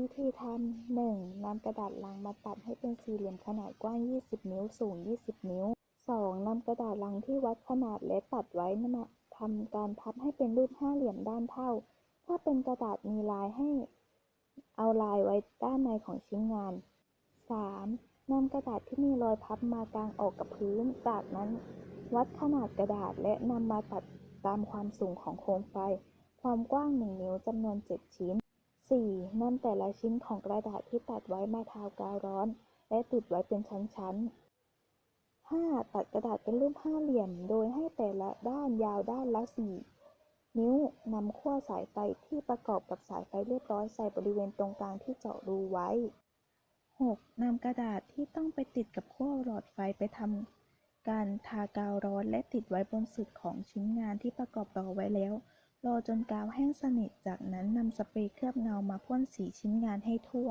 วิธีทำ 1. นำกระดาษลังมาตัดให้เป็นสี่เหลี่ยมขนาดกว้าง 20 นิ้ว สูง 20 นิ้ว 2. นำกระดาษลังที่วัดขนาดและตัดไว้นมาทำการพับให้เป็นรูปห้าเหลี่ยมด้านเท่า ถ้าเป็นกระดาษมีลายให้เอาลายไว้ด้านในของชิ้นงาน 3. นำกระดาษที่มีรอยพับมากางออกกับพื้น จากนั้น วัดขนาดกระดาษและนำมาตัดตามความสูงของโคมไฟ ความกว้าง 1 นิ้วจำนวน 7 ชิ้น 4. นำแต่ละชิ้นของกระดาษที่ตัดไว้มาทากาวร้อน และติดไว้เป็นชั้นๆ 5. ตัดกระดาษเป็นรูปห้าเหลี่ยม โดยให้แต่ละด้านยาวด้านละ 4 นิ้วนำขั้วสายไฟที่ประกอบกับสายไฟเรียบร้อยใส่บริเวณตรงกลางที่เจาะรูไว้ 6. นำกระดาษที่ต้องไปติดกับขั้วหลอดไฟไปทำการทากาวร้อนและติดไว้บนสุดของชิ้นงานที่ประกอบต่อไว้แล้ว รอจนกาวแห้งสนิท จากนั้นนำสเปรย์เคลือบเงามาพ่นสีชิ้นงานให้ทั่ว